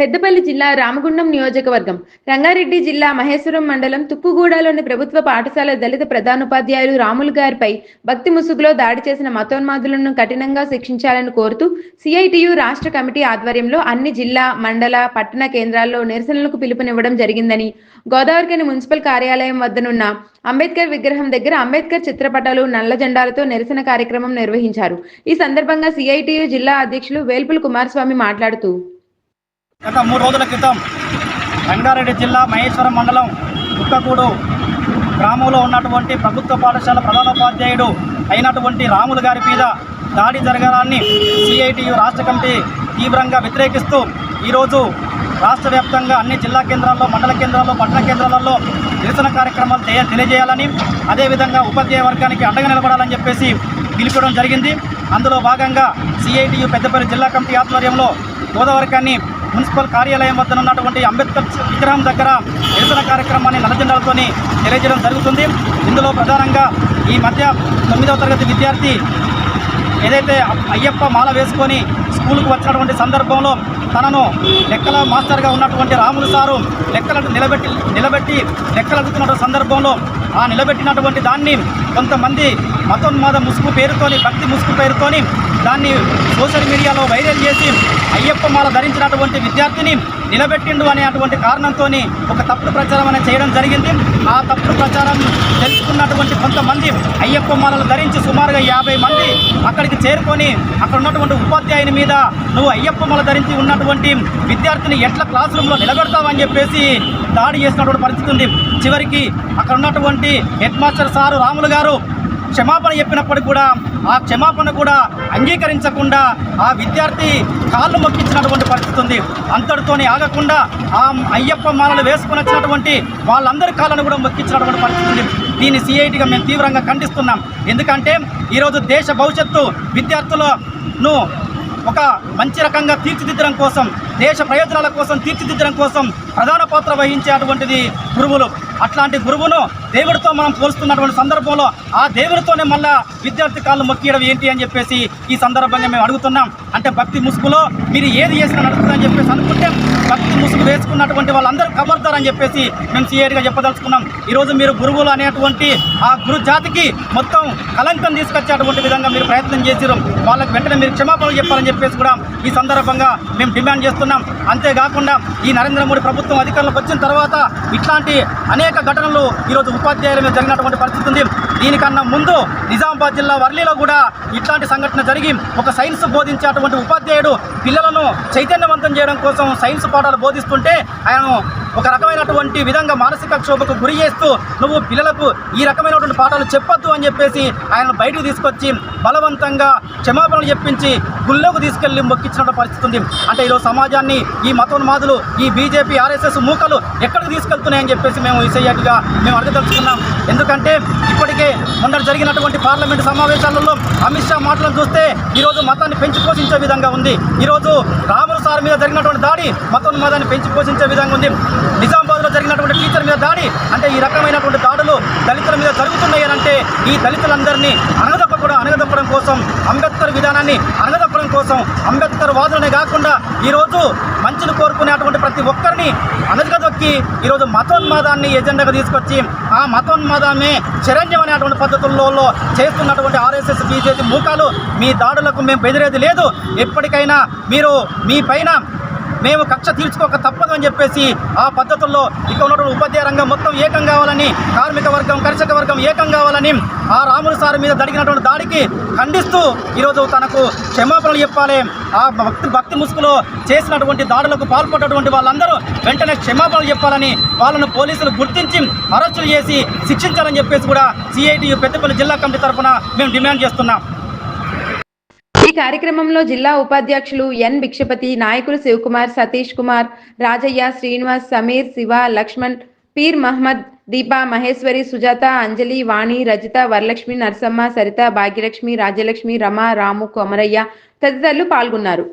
పెద్దపల్లి జిల్లా రామగుండం నియోజకవర్గం. రంగారెడ్డి జిల్లా మహేశ్వరం మండలం తుక్కుగూడలోని ప్రభుత్వ పాఠశాల దళిత ప్రధానోపాధ్యాయులు రాములు గారిపై భక్తి ముసుగులో దాడి చేసిన మతోన్మాదులను కఠినంగా శిక్షించాలని కోరుతూ సిఐటియు రాష్ట్ర కమిటీ ఆధ్వర్యంలో అన్ని జిల్లా మండల పట్టణ కేంద్రాల్లో నిరసనలకు పిలుపునివ్వడం జరిగిందని గోదావరికని మున్సిపల్ కార్యాలయం వద్దనున్న అంబేద్కర్ విగ్రహం దగ్గర అంబేద్కర్ చిత్రపటాలు నల్ల జెండాలతో నిరసన కార్యక్రమం నిర్వహించారు. ఈ సందర్భంగా సిఐటియు జిల్లా అధ్యక్షులు వేల్పుల కుమారస్వామి మాట్లాడుతూ గత మూడు రోజుల క్రితం రంగారెడ్డి జిల్లా మహేశ్వరం మండలం కుక్కకూడు గ్రామంలో ఉన్నటువంటి ప్రభుత్వ పాఠశాల ప్రధానోపాధ్యాయుడు అయినటువంటి రాములు గారి మీద దాడి జరగాలని సిఐటియు రాష్ట్ర కమిటీ తీవ్రంగా వ్యతిరేకిస్తూ ఈరోజు రాష్ట్ర వ్యాప్తంగా అన్ని జిల్లా కేంద్రాల్లో మండల కేంద్రాల్లో పట్టణ కేంద్రాలలో నిరసన కార్యక్రమాలు చేయ తెలియజేయాలని అదేవిధంగా ఉపాధ్యాయ వర్గానికి అండగా నిలబడాలని చెప్పేసి పిలిపడం జరిగింది. అందులో భాగంగా సిఐటియు పెద్దపల్లి జిల్లా కమిటీ ఆధ్వర్యంలో గోదావరికాన్ని మున్సిపల్ కార్యాలయం వద్ద ఉన్నటువంటి అంబేద్కర్ విగ్రహం దగ్గర నిరసన కార్యక్రమాన్ని నలజెండాలతో తెలియజేయడం జరుగుతుంది. ఇందులో ప్రధానంగా ఈ మధ్య తొమ్మిదవ తరగతి విద్యార్థి ఏదైతే అయ్యప్ప మాల వేసుకొని స్కూల్కు వచ్చినటువంటి సందర్భంలో తనను లెక్కల మాస్టర్గా ఉన్నటువంటి రాములు సారు లెక్కలను నిలబెట్టి నిలబెట్టి లెక్కలడుతున్న సందర్భంలో ఆ నిలబెట్టినటువంటి దాన్ని కొంతమంది మతోన్మాద ముసుగు పేరుతోని భక్తి ముసుగు పేరుతోని దాన్ని సోషల్ మీడియాలో వైరల్ చేసి అయ్యప్ప మాల ధరించినటువంటి విద్యార్థిని నిలబెట్టిండు అనేటువంటి కారణంతో ఒక తప్పుడు ప్రచారం అనేది చేయడం జరిగింది. ఆ తప్పుడు ప్రచారం తెలుసుకున్నటువంటి కొంతమంది అయ్యప్ప మాలలు ధరించి సుమారుగా యాభై మంది అక్కడికి చేరుకొని అక్కడ ఉన్నటువంటి ఉపాధ్యాయుని మీద నువ్వు అయ్యప్ప మాల ధరించి ఉన్నటువంటి విద్యార్థిని ఎట్లా క్లాస్ రూమ్లో నిలబెడతావని చెప్పేసి దాడి చేసినటువంటి పరిస్థితి ఉంది. చివరికి అక్కడ ఉన్నటువంటి హెడ్ మాస్టర్ సారు రాములు గారు క్షమాపణ చెప్పినప్పటికీ కూడా ఆ క్షమాపణ కూడా అంగీకరించకుండా ఆ విద్యార్థి కాళ్ళు మొక్కించినటువంటి పరిస్థితి ఉంది. అంతటితోనే ఆగకుండా ఆ అయ్యప్ప మాలలు వేసుకుని వచ్చినటువంటి వాళ్ళందరి కాళ్ళను కూడా మొక్కించినటువంటి పరిస్థితి ఉంది. దీన్ని సిఐటిగా మేము తీవ్రంగా ఖండిస్తున్నాం. ఎందుకంటే ఈరోజు దేశ భవిష్యత్తు విద్యార్థులను ఒక మంచి రకంగా తీర్చిదిద్దడం కోసం దేశ ప్రయోజనాల కోసం తీర్చిదిద్దడం కోసం ప్రధాన పాత్ర వహించే అటువంటిది గురువులు. అట్లాంటి గురువును దేవుడితో మనం పోలుస్తున్నటువంటి సందర్భంలో ఆ దేవుడితోనే మళ్ళా విద్యార్థి కాళ్ళు మొక్కియడం ఏంటి అని చెప్పేసి ఈ సందర్భంగా మేము అడుగుతున్నాం. అంటే భక్తి ముసుగులో మీరు ఏది చేసినా నడుస్తుందని చెప్పేసి అనుకుంటే భక్తి ముసుగు వేసుకున్నటువంటి వాళ్ళందరూ కబర్దారని చెప్పేసి మేము సిఐడిగా చెప్పదలుచుకున్నాం. ఈరోజు మీరు గురువులు అనేటువంటి ఆ గురు జాతికి మొత్తం కలంకం తీసుకొచ్చేటువంటి విధంగా మీరు ప్రయత్నం చేసిరు వాళ్ళకి వెంటనే మీరు క్షమాపణలు చెప్పాలని చెప్పేసి కూడా ఈ సందర్భంగా మేము డిమాండ్ చేస్తున్నాం. అంతేకాకుండా ఈ నరేంద్ర మోడీ ప్రభుత్వం అధికారంలోకి వచ్చిన తర్వాత ఇట్లాంటి అనేక ఘటనలు ఈరోజు ఉపాధ్యాయుల మీద జరిగినటువంటి పరిస్థితి ఉంది. దీనికన్నా ముందు నిజామాబాద్ జిల్లా వర్లీలో కూడా ఇట్లాంటి సంఘటన జరిగి ఒక సైన్స్ బోధించేటువంటి ఉపాధ్యాయుడు పిల్లలను చైతన్యవంతం చేయడం కోసం సైన్స్ పాఠాలు బోధిస్తుంటే ఆయన ఒక రకమైనటువంటి విధంగా మానసిక క్షోభకు గురి చేస్తూ నువ్వు పిల్లలకు ఈ రకమైనటువంటి పాఠాలు చెప్పొద్దు అని చెప్పేసి ఆయన బయటకు తీసుకొచ్చి బలవంతంగా క్షమాపణలు చెప్పించి గుళ్ళోకి తీసుకెళ్ళి మొక్కించిన పరిస్థితి ఉంది. అంటే ఈరోజు సమాజాన్ని ఈ మతోన్మాదులు ఈ బీజేపీ ఆర్ఎస్ఎస్ మూకలు ఎక్కడికి తీసుకెళ్తున్నాయని చెప్పేసి మేము ఇసయ్యట్టుగా మేము అడగదలుచుకున్నాం ఎందుకంటే మొన్న జరిగినటువంటి పార్లమెంటు సమావేశాలలో అమిత్ షా మాటలను చూస్తే ఈరోజు మతాన్ని పెంచి పోషించే విధంగా ఉంది. ఈరోజు రాములు సార్ మీద జరిగినటువంటి దాడి మతోన్మాదాన్ని పెంచి పోషించే విధంగా ఉంది. నిజామాబాద్లో జరిగినటువంటి టీచర్ మీద దాడి అంటే ఈ రకమైనటువంటి దాడులు దళితుల మీద జరుగుతున్నాయనంటే ఈ దళితులందరినీ అనగదప్ప కూడా అనగదప్పడం కోసం అంబేద్కర్ విధానాన్ని అనగ కోసం అంబేద్కర్ వాదులనే కాకుండా ఈరోజు మంచిని కోరుకునేటువంటి ప్రతి ఒక్కరిని అనగదొక్కి ఈరోజు మతోన్మాదాన్ని ఎజెండాగా తీసుకొచ్చి ఆ మతోన్మాదాన్ని చిరంజీవి అనేటువంటి పద్ధతుల్లో చేస్తున్నటువంటి ఆర్ఎస్ఎస్ బీజేపీ మూకాలు మీ దాడులకు మేము బెదిరేది లేదు. ఎప్పటికైనా మీరు మీ పైన మేము కక్ష తీర్చుకోక తప్పదు అని చెప్పేసి ఆ పద్ధతుల్లో ఇక్కడ ఉన్నటువంటి ఉపాధ్యాయ రంగం మొత్తం ఏకం కావాలని కార్మిక వర్గం కర్షక వర్గం ఏకం కావాలని ఆ రాములు సార్ మీద జరిగినటువంటి దాడికి ఖండిస్తూ ఈరోజు తనకు క్షమాపణలు చెప్పాలి. ఆ భక్తి భక్తి ముసుగులో చేసినటువంటి దాడులకు పాల్పడ్డటువంటి వాళ్ళందరూ వెంటనే క్షమాపణలు చెప్పాలని వాళ్ళను పోలీసులు గుర్తించి అరెస్టులు చేసి శిక్షించాలని చెప్పేసి కూడా సిఐటియు పెద్దపల్లి జిల్లా కమిటీ తరఫున మేము డిమాండ్ చేస్తున్నాం. కార్యక్రమంలో జిల్లా ఉపాధ్యక్షులు ఎన్ భిక్షపతి నాయకులు శివకుమార్ సతీష్ కుమార్ రాజయ్య శ్రీనివాస్ సమీర్ శివ లక్ష్మణ్ పీర్ మహమ్మద్ దీప మహేశ్వరి సుజాత అంజలి వాణి రజిత వరలక్ష్మి నరసమ్మ సరిత భాగ్యలక్ష్మి రాజ్యలక్ష్మి రమ రాము కొమరయ్య తదితరులు పాల్గొన్నారు.